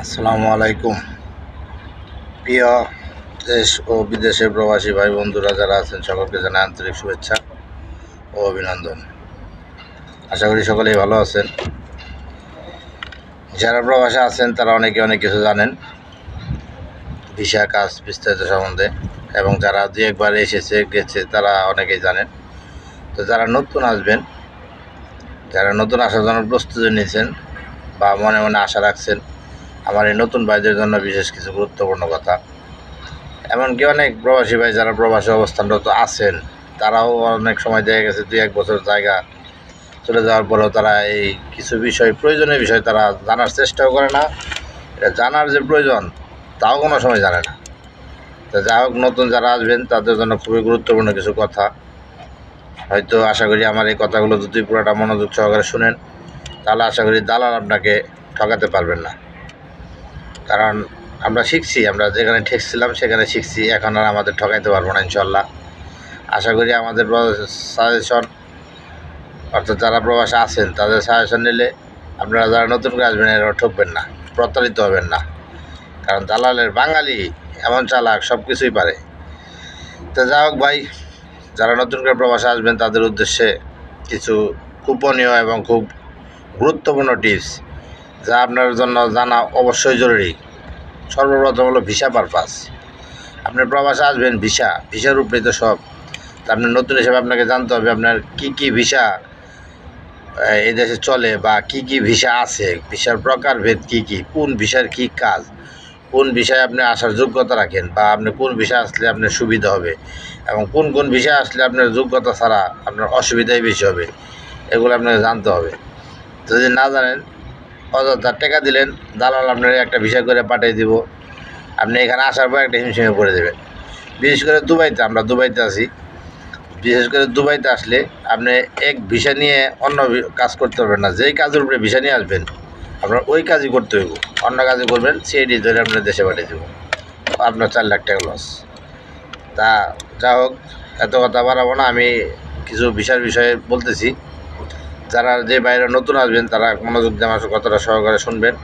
আসসালামু আলাইকুম। প্রিয় দেশ ও বিদেশের প্রবাসী ভাই বন্ধুরা, যারা আছেন, সকলকে জানাই আন্তরিক শুভেচ্ছা ও অভিনন্দন। আশা করি সকলেই ভালো আছেন। যারা প্রবাসে আছেন, তারা অনেকে অনেক কিছু জানেন, ভিসা কাজ বিস্তারিত সম্বন্ধে, এবং যারা দু একবার এসেছে, গেছে, তারা অনেকেই জানেন। তো যারা নতুন আসবেন, যারা নতুন আসার জন্য প্রস্তুতি নিয়েছেন বা মনে মনে আশা রাখছেন আমার এই নতুন ভাইদের জন্য বিশেষ কিছু গুরুত্বপূর্ণ কথা। এমনকি অনেক প্রবাসী ভাই যারা প্রবাসী অবস্থানরত আছেন, তারাও অনেক সময় দেখা গেছে দুই এক বছর জায়গা চলে যাওয়ার পরেও তারা এই কিছু বিষয়, প্রয়োজনীয় বিষয় তারা জানার চেষ্টাও করে না। এটা জানার যে প্রয়োজন, তাও কোনো সময় জানে না। তো যা হোক, নতুন যারা আসবেন, তাদের জন্য খুবই গুরুত্বপূর্ণ কিছু কথা। হয়তো আশা করি আমার এই কথাগুলো যদি পুরোটা মনোযোগ সহকারে শুনেন, তাহলে আশা করি দালাল আপনাকে ঠকাতে পারবেন না। কারণ আমরা শিখছি, আমরা যেখানে ঠেকছিলাম সেখানে শিখছি, এখন আর আমাদের ঠকাইতে পারব না ইনশাল্লাহ আশা করি আমাদের সাজেশন অর্থাৎ যারা প্রবাসে আছেন, তাদের সাজেশন নিলে আপনারা যারা নতুন করে আসবেন, এরা ঠকবেন না, প্রতারিত হবেন না। কারণ দালালের বাঙালি এমন চালাক সব কিছুই পারে। তো যা হোক ভাই, যারা নতুন করে প্রবাসে আসবেন, তাদের উদ্দেশ্যে কিছু গোপনীয় এবং খুব গুরুত্বপূর্ণ টিপস যা আপনার জন্য জানা অবশ্যই জরুরি। সর্বপ্রথম হলো ভিসা পারপাস আপনি প্রবাসে আসবেন ভিসা ভিসার উপরে তো সব। তা আপনি নতুন হিসেবে আপনাকে জানতে হবে আপনার কি কি ভিসা এই দেশে চলে বা কি কি ভিসা আছে। ভিসার প্রকারভেদ কি কি? কোন ভিসার কি কাজ? কোন বিষয়ে আপনি আসার যোগ্যতা রাখেন বা আপনি কোন ভিসা আসলে আপনার সুবিধা হবে? এবং কোন কোন ভিসা আসলে আপনার যোগ্যতা ছাড়া আপনার অসুবিধাই বেশি হবে? এগুলো আপনাকে জানতে হবে। যদি না জানেন অযথা টাকা দিলেন, দালাল আপনার একটা ভিসা করে পাঠিয়ে দিব। আপনি এখানে আসার পর একটা হিমশিমে পড়ে দেবেন বিশেষ করে দুবাইতে, আমরা দুবাইতে আছি। বিশেষ করে দুবাইতে আসলে আপনি এক ভিসা নিয়ে অন্য কাজ করতে পারবেন না। যেই কাজের উপরে ভিসা নিয়ে আসবেন, আপনার ওই কাজই করতে হইব। অন্য কাজই করবেন, সিআইডি ধরে আপনার দেশে পাঠিয়ে দেবো। আপনার চার লাখ টাকা লস তা যা হোক এত কথা বাড়াবো না, আমি কিছু ভিসার বিষয়ে বলতেছি। যারা যে বাইরে নতুন আসবেন, তারা মনোযোগ দিয়ে আমার কথাটা সহকারে শুনবেন।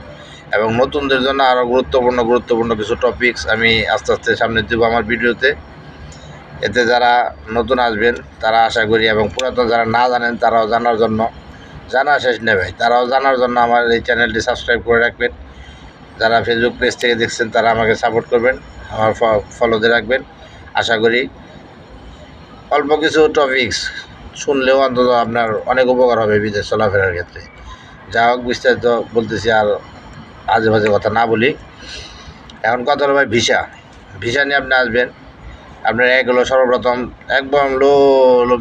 এবং নতুনদের জন্য আরও গুরুত্বপূর্ণ গুরুত্বপূর্ণ কিছু টপিকস আমি আস্তে আস্তে সামনে দেবো আমার ভিডিওতে। এতে যারা নতুন আসবেন, তারা আশা করি এবং পুরাতন যারা না জানেন, তারাও জানার জন্য। জানা শেষ নেবে তারাও জানার জন্য আমার এই চ্যানেলটি সাবস্ক্রাইব করে রাখবেন। যারা ফেসবুক পেজ থেকে দেখছেন, তারা আমাকে সাপোর্ট করবেন, আমার ফলোতে রাখবেন। আশা করি অল্প কিছু টপিকস শুনলেও অন্তত আপনার অনেক উপকার হবে বিদেশ চলাফেরার ক্ষেত্রে। যা হোক, বিস্তারিত বলতেছি আর আজে বাজে কথা না বলি। এখন কথা হলো ভাই ভিসা। ভিসা নিয়ে আপনি আসবেন। আপনার এক হলো সর্বপ্রথম একদম low low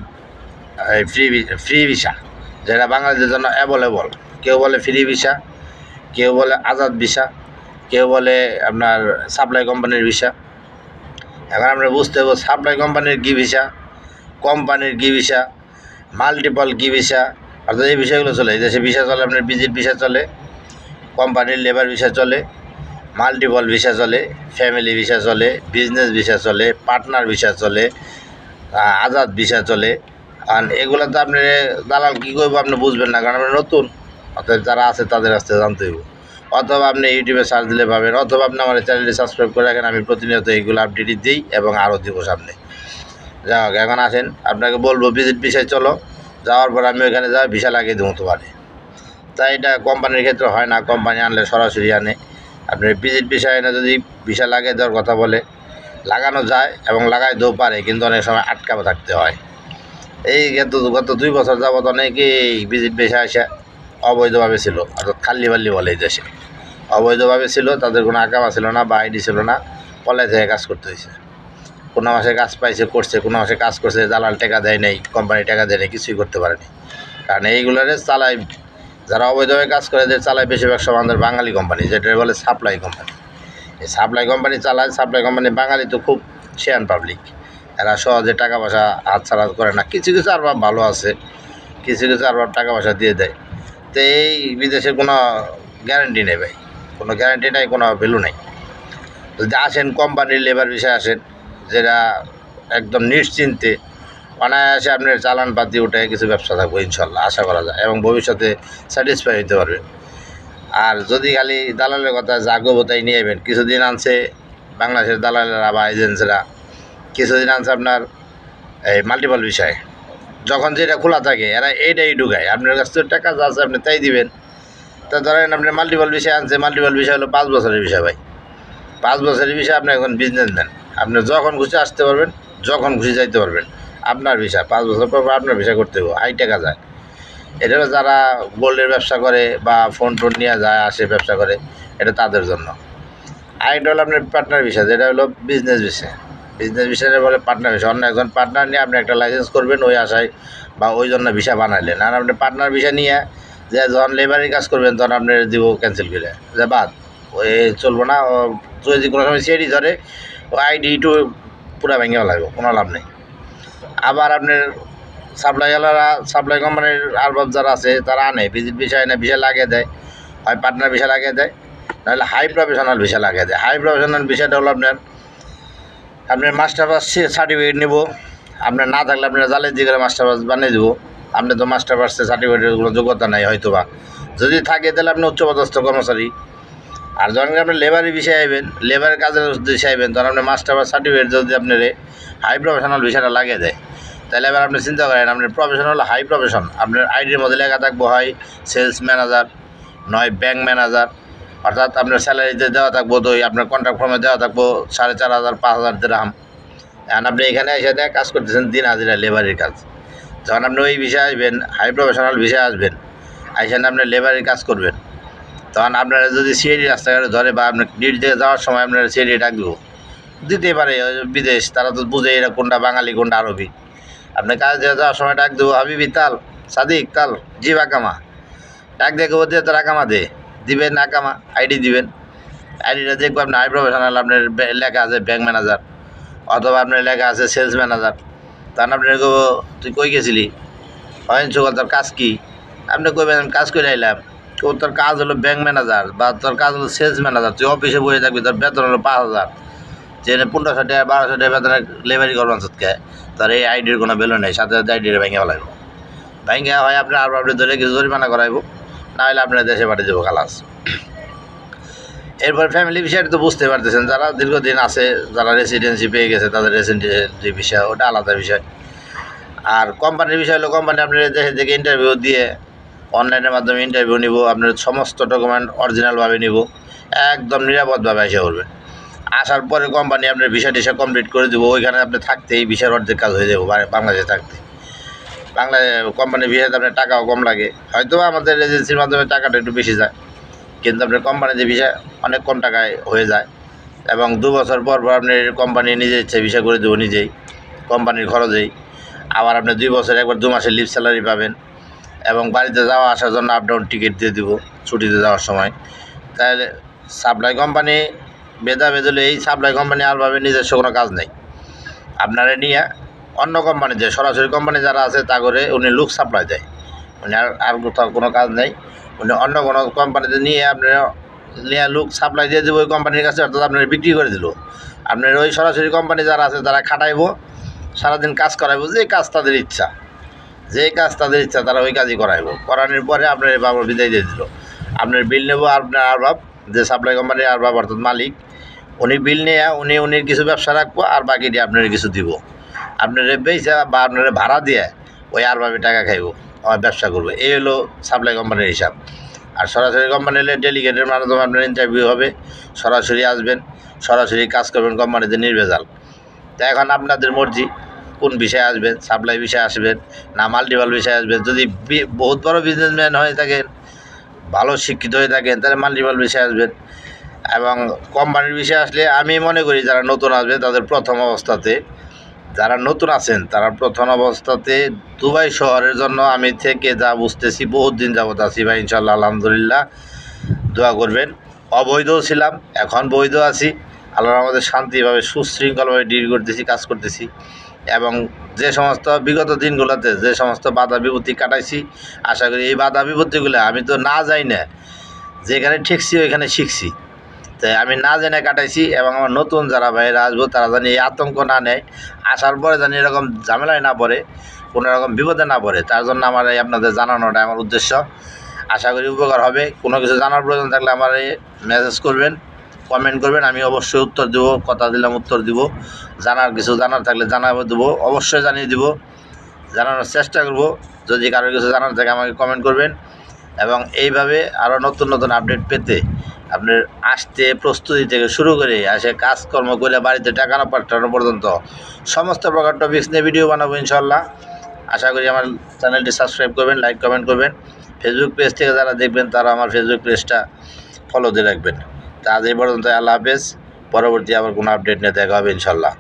free free visa যেটা বাঙালিদের জন্য অ্যাভেলেবল কেউ বলে ফ্রি ভিসা কেউ বলে আজাদ ভিসা কেউ বলে আপনার সাপ্লাই কোম্পানির ভিসা এখন আমরা বুঝতে হবে সাপ্লাই কোম্পানির কী ভিসা কোম্পানির কী ভিসা মাল্টিপল কি ভিসা অর্থাৎ এই বিষয়গুলো চলে, এই দেশে ভিসা চলে, আপনার ভিজিট ভিসা চলে কোম্পানির লেবার ভিসা চলে মাল্টিপল ভিসা চলে ফ্যামিলি ভিসা চলে বিজনেস ভিসা চলে পার্টনার ভিসা চলে আজাদ ভিসা চলে। আর এগুলো তো আপনি, দালাল কী করব আপনি বুঝবেন না, কারণ আপনি নতুন। অর্থাৎ যারা আছে তাদের কাছ থেকে জানতে হইব। অথবা আপনি ইউটিউবে সার্চ দিলে পাবেন, অথবা আপনি আমার চ্যানেলটি সাবস্ক্রাইব করে রাখেন, আমি প্রতিনিয়ত এইগুলো আপডেট দিই এবং আরও দিব সামনে। যাই হোক, এখন আসেন, আপনাকে বলব ভিজিট ভিসায় চলো। যাওয়ার পর আমি ওখানে যাই ভিসা লাগিয়ে দেবো তোমারে। তাই এটা কোম্পানির ক্ষেত্রে হয় না কোম্পানি আনলে সরাসরি আনে। আপনি ভিজিট ভিসা এনে যদি ভিসা লাগিয়ে দেওয়ার কথা বলে, লাগানো যায় এবং লাগাই লাগাইতেও পারে, কিন্তু অনেক সময় আটকাবে থাকতে হয়। এই গত গত দুই বছর যাবত অনেকেই ভিজিট ভিসা এসে অবৈধভাবে ছিল, অর্থাৎ খাল্লি বাল্লি বলে দেশে। অবৈধভাবে ছিল, তাদের কোনো আকামা ছিল না বা আইডি ছিল না, পলায় থেকে কাজ করতে হয়েছে। কোনো মাসে কাজ পাইছে, করছে, কোনো মাসে কাজ করছে, দালাল টাকা দেয় নাই কোম্পানি টাকা দেয় নাই, কিছুই করতে পারেনি। কারণ এইগুলোরে চালায় যারা অবৈধভাবে কাজ করে যে চালায় বেশিরভাগ সব আমাদের বাঙালি কোম্পানি যেটা বলে সাপ্লাই কোম্পানি এই সাপ্লাই কোম্পানি চালায় সাপ্লাই কোম্পানি বাঙালি তো খুব শেয়ান পাবলিক এরা সহজে টাকা পয়সা হাতছাড়া করে না। কিছু কিছু আর ভালো আছে, কিছু কিছু আর টাকা পয়সা দিয়ে দেয়। তো এই বিদেশে কোনো গ্যারান্টি নেই ভাই। কোনো গ্যারান্টি নাই, কোনো ভ্যালু নেই। যদি আসেন কোম্পানির লেবার বিষয়ে আসেন যেটা একদম নিশ্চিন্তে অনায়াসে আপনার চালান পাতি উঠে কিছু ব্যবসা থাকব, ইনশাল্লাহ, আশা করা যায় এবং ভবিষ্যতে স্যাটিসফাই হতে পারবেন। আর যদি খালি দালালের কথা জাগবো তাই নিয়ে যাবেন কিছুদিন আনছে বাংলাদেশের দালালেরা বা এজেন্সিরা কিছুদিন আনছে আপনার এই মাল্টিপল বিষয়। যখন যেটা খোলা থাকে, এরা এইটাই ঢুকায়। আপনার কাছ থেকে টাকা যা আছে আপনি তাই দিবেন। তা ধরেন আপনি মাল্টিপল বিষয় আনছে মাল্টিপল বিষয় হলো পাঁচ বছরের বিষয় ভাই। পাঁচ বছরের বিষয় আপনি এখন বিজনেস বিজনেসম্যান আপনি যখন খুশি আসতে পারবেন, যখন খুশি যাইতে পারবেন। আপনার ভিসা, পাঁচ বছর পর আপনার ভিসা করতে হবে হাই টাকা যায়। এটা যারা গোল্ডের ব্যবসা করে বা ফোন টোন নিয়ে যায়, আসে ব্যবসা করে, এটা তাদের জন্য। আর এটা হলো আপনার পার্টনার বিষয় যেটা হলো বিজনেস বিষয় বিজনেস বিষয়ে বলে পার্টনার বিষয় অন্য একজন পার্টনার নিয়ে আপনি একটা লাইসেন্স করবেন, ওই আশায় বা ওই জন্য ভিসা বানাইলেন। আর আপনি পার্টনার ভিসা নিয়ে যে যখন লেবারের কাজ করবেন, তখন আপনি দিব ক্যান্সেল করে। যে বাদ, ওই চলবো না যদি কোনো সময় সিআইডি ধরে ও আইডি টু পুরো ভেঙে লাগবে, কোনো লাভ নেই। আবার আপনার সাপ্লাইওয়ালারা সাপ্লাই কোম্পানির আরবাব যারা আছে তারা আনে ভিজিট বিষয় এনে ভিসা লাগিয়ে দেয় হয় পার্টনার ভিসা লাগিয়ে দেয় নাহলে হাই প্রফেশনাল ভিসা লাগিয়ে দেয় হাই প্রফেশনাল ভিসাটা হলো আপনার আপনার মাস্টার পাস সার্টিফিকেট নেব। আপনার না থাকলে আপনার জালে দিয়ে করে মাস্টার পাস বানিয়ে দেবো। আপনি তো মাস্টার পাসের সার্টিফিকেটের কোনো যোগ্যতা নাই হয়তো বা যদি থাকে, তাহলে আপনি উচ্চপদস্থ কর্মচারী আর যখন আপনি লেবারি বিষয়ে আইবেন লেবারের কাজের উদ্দেশ্যে আইবেন, তখন আপনি মাস্টার পাস সার্টিফিকেট যদি আপনার হাই প্রফেশনাল ভিসাটা লাগিয়ে দেয়, তাহলে এবার আপনি চিন্তা করেন আপনার প্রফেশনাল হাই প্রফেশন আপনার আইডির মধ্যে লেখা থাকব হয় সেলস ম্যানেজার নয় ব্যাংক ম্যানেজার অর্থাৎ আপনার স্যালারিতে দেওয়া থাকব তো আপনার কন্ট্রাক্ট ফর্মে দেওয়া থাকব সাড়ে চার হাজার, পাঁচ হাজার দিরহাম এখন আপনি এখানে এসে দেয় কাজ করতেছেন দিন হাজিরা লেবারের কাজ। যখন আপনি ওই বিষয়ে আসবেন হাই প্রফেশনাল বিষয়ে আসবেন, আইসেন আপনি লেবারের কাজ করবেন। তখন আপনারা যদি সিআইডি রাস্তাঘাটে ধরে বা আপনার ডিউটি থেকে যাওয়ার সময় আপনারা সিআইডি ডাক দেবো দিতেই পারে বিদেশ, তারা তো বুঝে এরা কোনটা বাঙালি, কোনটা আরবি। আপনি কাজ দিয়ে যাওয়ার সময় ডাক দেবো, হাবিবি তাল, সাদিক তাল, জি আকামা ডাক দেখে ও দিয়ে তোর আকামা দে, দিবেন আকামা আইডি দিবেন। আইডিটা দেখব আপনার আই প্রফেশনাল আপনার লেখা আছে ব্যাংক ম্যানেজার অথবা আপনার লেখা আছে সেলস ম্যানেজার তখন আপনি তুই কই গেছিলি? হয় চোখা তোর কাজ কি? আপনি কইবেন কাজ করে আইলাম। ও তোর কাজ হলো ব্যাংক ম্যানেজার বা তোর কাজ হলো সেলস ম্যানেজার তুই অফিসে বসে থাকবি, তোর বেতন হলো পাঁচ হাজার। যে পনেরোশো টাকা, বারোশো টাকা বেতনের লেবারি করবেন সৎকে তার এই আইডির কোনো ভ্যালু নেই, সাথে সাথে আইডির ভেঙে ফেলাইব ভেঙে হয় আপনি আর আপনি ধরে কিছু জরিমানা করাইব না হলে আপনার দেশে পাঠিয়ে দেবো খালাস। এরপর ফ্যামিলি বিষয়টা তো বুঝতে পারতেছেন, যারা দীর্ঘদিন আছে, যারা রেসিডেন্সি পেয়ে গেছে, তাদের রেসিডেন্সি বিষয়, ওটা আলাদা বিষয়। আর কোম্পানির বিষয় হলো কোম্পানি আপনার দেশে থেকে ইন্টারভিউ দিয়ে অনলাইনের মাধ্যমে ইন্টারভিউ নিব, আপনার সমস্ত ডকুমেন্ট অরিজিনালভাবে নিব, একদম নিরাপদভাবে এসে করবে আসার পরে কোম্পানি আপনার ভিসা টিসা কমপ্লিট করে দেবো, ওইখানে আপনি থাকতে এই ভিসার অর্ধেক কাজ হয়ে যাব বাংলাদেশে থাকতে। বাংলা কোম্পানির ভিসাতে আপনার টাকাও কম লাগে। হয়তো আমাদের এজেন্সির মাধ্যমে টাকাটা একটু বেশি যায়, কিন্তু আপনার কোম্পানিতে ভিসা অনেক কম টাকায় হয়ে যায়। এবং দু বছর পর পর আপনি কোম্পানি নিজে ইচ্ছে ভিসা করে দেবো নিজেই কোম্পানির খরচেই। আবার আপনি দুই বছর একবার দু মাসের লিভ স্যালারি পাবেন। এবং বাড়িতে যাওয়া আসার জন্য আপ ডাউন টিকিট দিয়ে দিব ছুটিতে যাওয়ার সময়। তাহলে সাপ্লাই কোম্পানি বেদা বেদলে এই সাপ্লাই কোম্পানি আরভাবে নিজস্ব কোনো কাজ নেই। আপনারা নিয়ে অন্য কোম্পানি যে সরাসরি কোম্পানি যারা আছে তা করে উনি লুক সাপ্লাই দেয়। উনি আর আর কোথাও কোনো কাজ নেই। উনি অন্য কোনো কোম্পানিতে নিয়ে আপনার নিয়ে লুক সাপ্লাই দিয়ে দেবো ওই কোম্পানির কাছে, অর্থাৎ আপনার বিক্রি করে দিল। আপনার ওই সরাসরি কোম্পানি যারা আছে তারা খাটাইবো, সারাদিন কাজ করাইবো, যে কাজ তাদের ইচ্ছা। যে কাজ তাদের ইচ্ছা, তারা ওই কাজই করাইবো। করানোর পরে আপনার বাবা বিদায় দিয়ে দিল। আপনার বিল নেব আপনার আরবাব, যে সাপ্লাই কোম্পানির আরবাব অর্থাৎ মালিক, উনি বিল নিয়ে, উনি উনির কিছু ব্যবসা রাখব আর বাকিটি আপনার কিছু দিব। আপনার বেচা বা আপনার ভাড়া দিয়ে ওই আরবাবে টাকা খাইবো আমার ব্যবসা করব। এই হলো সাপ্লাই কোম্পানির হিসাব। আর সরাসরি কোম্পানি হলে ডেলিগেটের মাধ্যমে আপনার ইন্টারভিউ হবে। সরাসরি আসবেন, সরাসরি কাজ করবেন কোম্পানিতে নির্ভেজাল। তো এখন আপনাদের মর্জি। কোন বিষয়ে আসবেন, সাপ্লাই বিষয়ে আসবেন, না মাল্টিপাল বিষয়ে আসবেন, যদি বহুত বড় বিজনেসম্যান হয়ে থাকেন, ভালো শিক্ষিত হয়ে থাকেন, তাহলে মাল্টিপাল বিষয়ে আসবেন। এবং কোম্পানির বিষয়ে আসলে আমি মনে করি যারা নতুন আসবে তাদের প্রথম অবস্থাতে, যারা নতুন আছেন, তারা প্রথম অবস্থাতে দুবাই শহরের জন্য আমি থেকে যা বুঝতেছি, বহুত দিন যাবত আছি ভাই ইনশাল্লাহ আলহামদুলিল্লাহ, দোয়া করবেন। অবৈধও ছিলাম, এখন বৈধ আছি। আল্লাহর আমাদের শান্তিভাবে সুশৃঙ্খলভাবে ডিল করতেছি, কাজ করতেছি। এবং যে সমস্ত বিগত দিনগুলোতে যে সমস্ত বাধা বিপত্তি কাটাইছি, আশা করি এই বাধা বিপত্তিগুলো আমি তো না যাই না যেখানে ঠেকছি, ওইখানে শিখছি। তাই আমি না জেনে কাটাইছি এবং আমার নতুন যারা ভাইয়েরা আসব, তারা জানি এই আতঙ্ক না নেয়। আসার পরে জানি এরকম ঝামেলায় না পড়ে, কোনো রকম বিপদে না পড়ে। তার জন্য আমার এই আপনাদের জানানোটা আমার উদ্দেশ্য। আশা করি উপকার হবে। কোনো কিছু জানার প্রয়োজন থাকলে আমার এই মেসেজ করবেন। কমেন্ট করবেন, আমি অবশ্যই উত্তর দেবো, কথা দিলাম, উত্তর দিব। জানার কিছু জানার থাকলে জানাব, দেবো, অবশ্যই জানিয়ে দিব। জানানোর চেষ্টা করব, যদি কারোর কিছু জানার থাকে আমাকে কমেন্ট করবেন। এবং এইভাবে আরও নতুন নতুন আপডেট পেতে আপনার আসতে, প্রস্তুতি থেকে শুরু করে, আসে কাজকর্ম করে বাড়িতে টাকা না পাঠানো পর্যন্ত সমস্ত প্রকার টপিক্স নিয়ে ভিডিও বানাবো ইনশাল্লাহ আশা করি আমার চ্যানেলটি সাবস্ক্রাইব করবেন লাইক কমেন্ট করবেন। ফেসবুক পেজ থেকে যারা দেখবেন, তারা আমার ফেসবুক পেজটা ফলো দিয়ে রাখবেন। আজ এই পর্যন্ত আল্লাহ হাফেজ। পরবর্তী আবার কোনো আপডেট নিয়ে দেখা হবে ইনশাল্লাহ